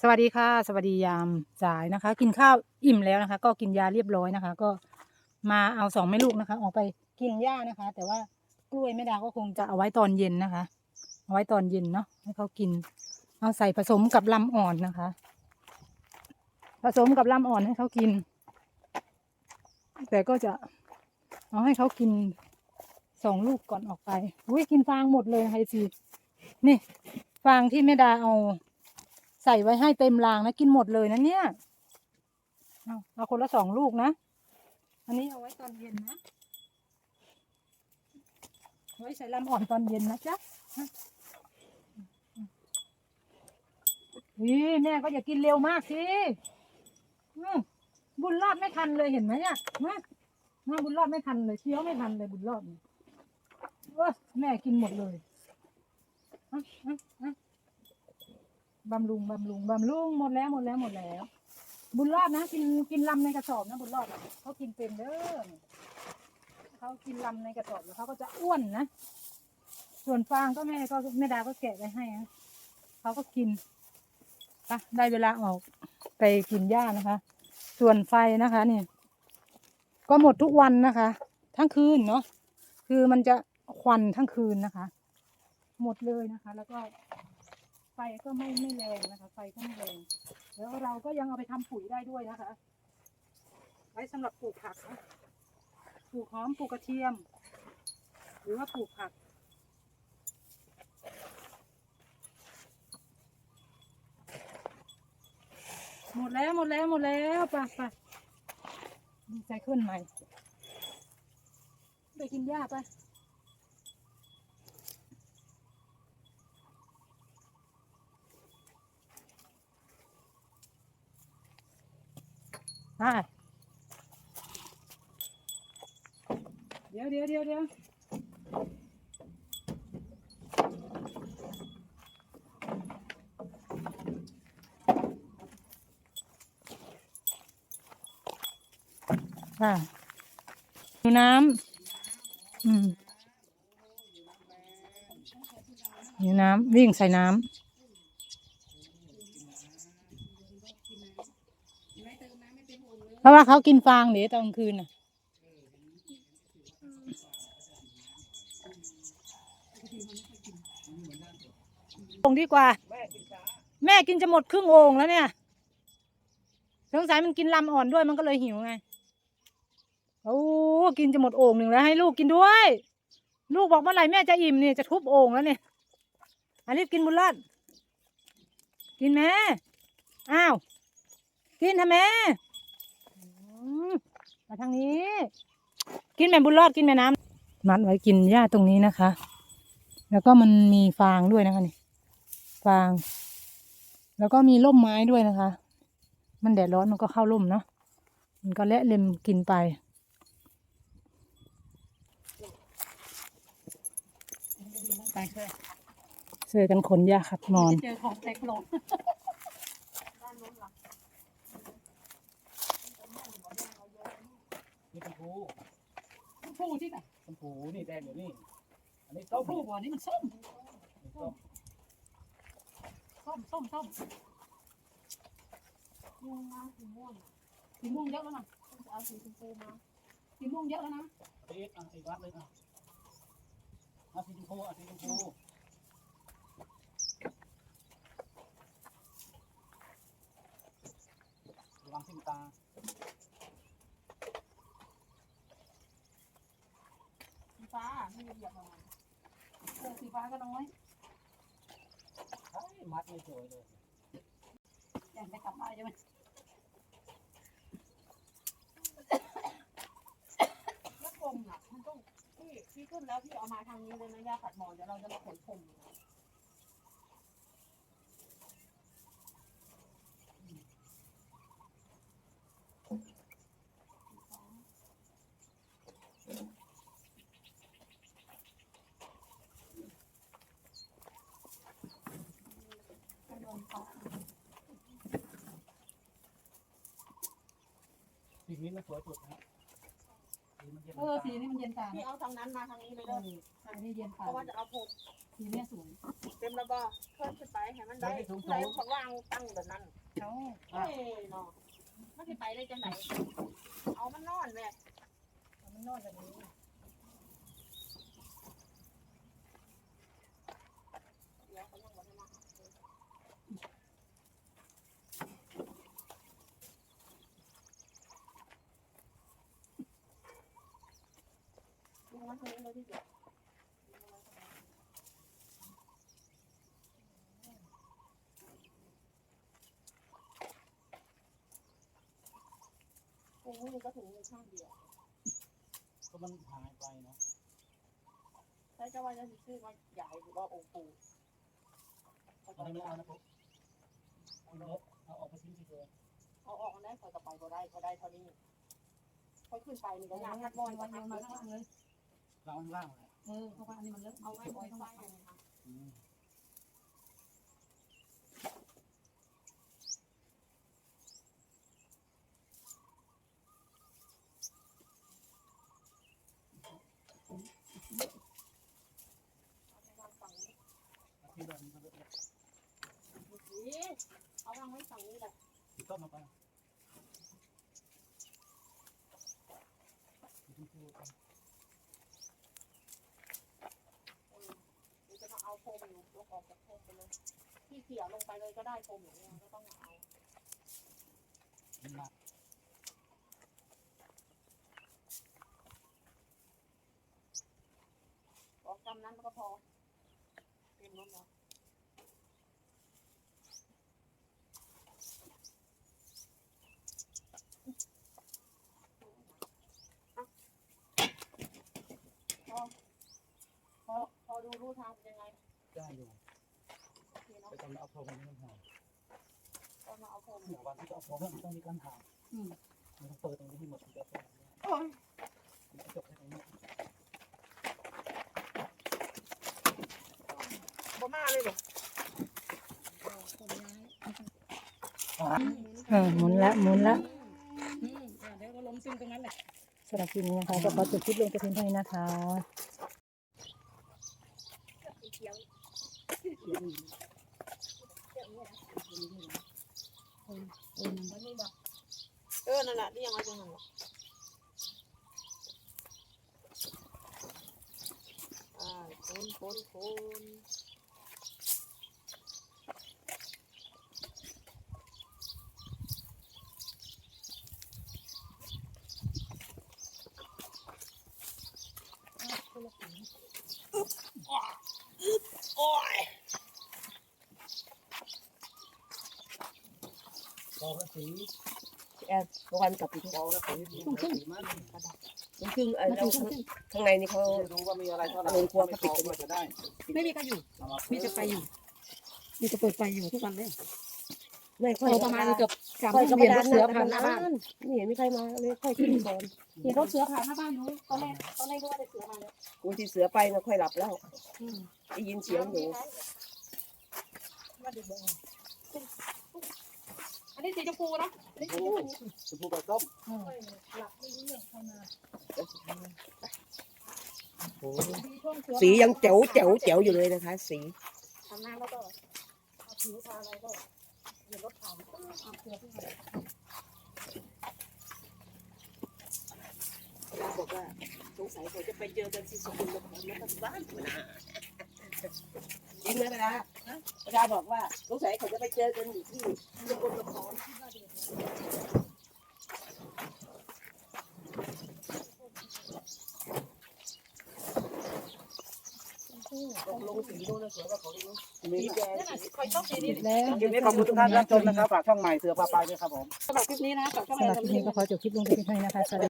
สวัสดีค่ะ สวัสดียามสายนะคะ กินข้าวอิ่มแล้วนะคะ ก็กินยาเรียบร้อยนะคะ ก็มาเอาสองแม่ลูกนะคะ ออกไปกินหญ้านะคะ แต่ว่ากล้วยแม่ดาก็คงจะเอาไว้ตอนเย็นนะคะ เอาไว้ตอนเย็นเนาะให้เขากิน เอาใส่ผสมกับลำอ่อนนะคะ ผสมกับลำอ่อนให้เขากิน แต่ก็จะเอาให้เขากินสองลูกก่อนออกไปอุ้ยกินฟางหมดเลยไฮซีนี่ฟางที่แม่ดาเอา ใส่ไว้ให้เต็มรางนะ กินหมดเลยนะเนี่ยเอาเอาคนละสองลูกนะ อันนี้เอาไว้ตอนเย็นนะไว้ใส่ลำอ่อนตอนเย็นนะจ๊ะนี่แม่ก็อย่ากินเร็วมากสิบุญรอดไม่ทันเลยเห็นไหมเนี่ยมามาบุญรอดไม่ทันเลยเคี้ยวไม่ทันเลยบุญรอดเนี่ยแม่กินหมดเลยอะอะอะ บำรุงบำรุงบำรุงหมดแล้วหมดแล้วหมดแล้ว บุญรอดนะกินกินลำในกระสอบนะบุญรอดเขากินเป็นเด้อเขากินลำในกระสอบแล้วเขาก็จะอ้วนนะส่วนฟางก็แม่ก็แม่ดาก็แกะไว้ให้นะเขาก็กินไปได้เวลาออกไปกินหญ้านะคะ ส่วนไฟนะคะเนี่ย ก็หมดทุกวันนะคะ ทั้งคืนเนาะคือมันจะควันทั้งคืนนะคะ หมดเลยนะคะ แล้วก็ ไฟก็ไม่ไม่แรงนะคะ ไฟก็ไม่แรงแล้วเราก็ยังเอาไปทำปุ๋ยได้ด้วยนะคะ ไว้สำหรับปลูกผักนะปลูกหอมปลูกกระเทียม หรือว่าปลูกผักหมดแล้วหมดแล้วหมดแล้วไปไปดีใจขึ้นใหม่ไปกินหญ้าไป อ่เดี๋ยวเดี๋ยวเดี๋ยวเดี๋ยวอ่ดูน้ำอืมดูน้ำวิ่งใส่น้ำ เพราะว่าเขากินฟางเดี๋ยวตอนกลางคืนน่ะโอ่งดีกว่า แม่กินจะหมดครึ่งโอ่งแล้วเนี่ย สงสัยมันกินลำอ่อนด้วยมันก็เลยหิวไง โอ้กินจะหมดโอ่งหนึ่งแล้วให้ลูกกินด้วย ลูกบอกเมื่อไหร่แม่จะอิ่มเนี่ยจะทุบโอ่งแล้วเนี่ยอันนี้กินบุญรอดกินแม่อ้าว กินทำไม มมาทางนี้ กินแม่บุญรอดกินแม่น้ำมัดไว้กินหญ้าตรงนี้นะคะ แล้วก็มันมีฟางด้วยนะคะนี่ ฟาง แล้วก็มีร่มไม้ด้วยนะคะ มันแดดร้อนมันก็เข้าร่มเนาะ มันก็เละเล็มกินไปไปเคยเสื้อกันขนหญ้าขัดนอนเจอของแปลกโลก นี่ชมพู ผู้ ที่ไหนชมพูนี่แดงอยู่นี่ อันนี้เต้าส้มผู้บ่อนี่มันส้มส้มส้มส้มส้มม่วงนะสีม่วงสีม่วงเยอะแล้วนะเอาสีชมพูมาสีม่วงเยอะแล้วนะตีอะตีวัดเลยอะเอาสีชมพูเอาสีชมพูระวังทิ่มตา ฟ้าไม่มีเหยียบมาเออสีฟ้าก็น้อยมัดไม่สวยเลยอยากไปกลับบ้านใช่ไหมแล้วพรมอะมันต้องพี่พี่ขึ้นแล้วพี่เอามาทางนี้เลยนะยาขัดหมอนเดี๋ยวเราจะมาขนพรมนะ นี้มันสวยสุดนะสีมันเย็นเออสีนี้มันเย็นตาที่เอาทางนั้นมาทางนี้เลยเด้ออันนี้เย็นเพตาราะว่าจะเอาผมสีเนี้ยสวยเต็มระบอเพิ่มขึ้นไปให้มันได้ได้ของวางตั้งแบบนั้นเขาเอ้ยเนาะมันสิไปได้จังไหนเอามันนอนแม่เอามันนอนแบบนี้ เดี๋ยวเขายังบ่ได้มาหาเลยดูมันตรงนี้เลยที่เดียว โอ้ยก็ถึงมีข้างเดียวก็มันหายไปเนาะใช่จะว่าจะซื้อมาใหญ่หรือว่าองค์ปู่อันนี้ไม่เอานะปุ๊บเอาเยอะเอาออกไปทิ้งทีเดียวเอาออกมาได้คอยกระไปก็ได้ก็ได้เท่านี้คอยขึ้นไปนี่ก็ยากทักบอลวัวันนเดีเดียยววมามาข้างล่างเลยเราข้างล่างเลยเออเพราะว่าอันนี้มันเลอะเอาไว้ไว้ไฟเลยค่ะ อืม เอาไว้วางฝั่งนี้ เอาที่เรามันก็เลอะ นี่เอาวางไว้ฝั่งนี้แหละ ติดต้นมาไปทิ้งเดี๋ยวจะมาเอาโฟมอยู่ยกออกจากโฟมไปเลย ที่เขี่ยลงไปเลยก็ได้โฟมอย่างนี้ก็ต้องเอามันหนักออกกำนั้นก็พอเต็มรถแล้วพอพอพอดูรู้ทาง เป็นยังไงได้อยู่โอเคเนาะแต่ตอนเอาโพรงนี้มันหายก็มาเอาโฟมเดี๋ยววันที่จะเอาโพรงมันต้องมีการถามอืมมันต้องเปิดตรงนี้ให้หมดถึงจะเปิดโอ้ยจบแค่ตรงนี้บ่มาเลยเหรอเออหมุนละหมุนละอืมอะเดี๋ยวก็ล้มซึ่งตรงนั้นแหละ สำหรับคลิปนี้นะคะก็ขอจบคลิปลงแต่เพียงเท่านี้นะคะเขียวเออนั่นแหละที่ยังไงจังหันอ่าคนคนคน โอ้ยพอก็สีแอนวันกับไปพอแล้วสีสีสีมันมันครึ่งเออแล้วข้างข้างในนี่เขาไม่รู้ว่ามีอะไรเท่าไหร่โรงครัวเขาปิดไม่พอก็จะได้ ไม่มีใครอยู่เอามามีแต่ไฟอยู่มีแต่เปิดไฟอยู่ทุกวันเลยไม่ค่อยประมาณเกือบสามค่อยทุ่มเย็นรถเสือผ่านหน้าบ้านนี่เห็นม่ใครมาเลยค่อยขึ้นก่อนเห็นรถเสือผ่านหน้าบ้านหนูตอนแรกตอนแรกก็ว่าจะเสือมาแล้วกูที่เสือไปนะค่อยหลับแล้ว ได้ยินเสียงอยู่ว่าเด็กบอกอันนี้สีชมพูเนาะอันนี้สีโอ้ชมพูชมพูใบส้มเออหลับไม่รู้เรื่องใครมาโอ้ดีช่วงเสือสียังแจ๋วแจ๋วแจ๋วอยู่เลยนะคะ สีทำหน้าแล้วก็เอาผิวทาอะไรก็เห็นรถผ่านปุ๊บเอาเสือขึ้นมาบอกว่าสงสัยเขาจะไปเจอกันที่สกุลนครแล้วก็บ้านหัวหน้า จริงไหมเวลาเวลาบอกว่าสงสัยเขาจะไปเจอกันอยู่ที่สกุลนครตกลงสีนู้นนะเสือว่าเขาดูสีแดงคอยชอบสีนี้แล้วคลิปนี้ขอบคุณทุกท่านรับชมนะครับฝากช่องใหม่เสือพาไปด้วยครับผมสำหรับคลิปนี้นะฝากช่องสำหรับคลิปนี้ก็ขอจบคลิปลงแต่เพียงเท่านี้นะคะสวัสดี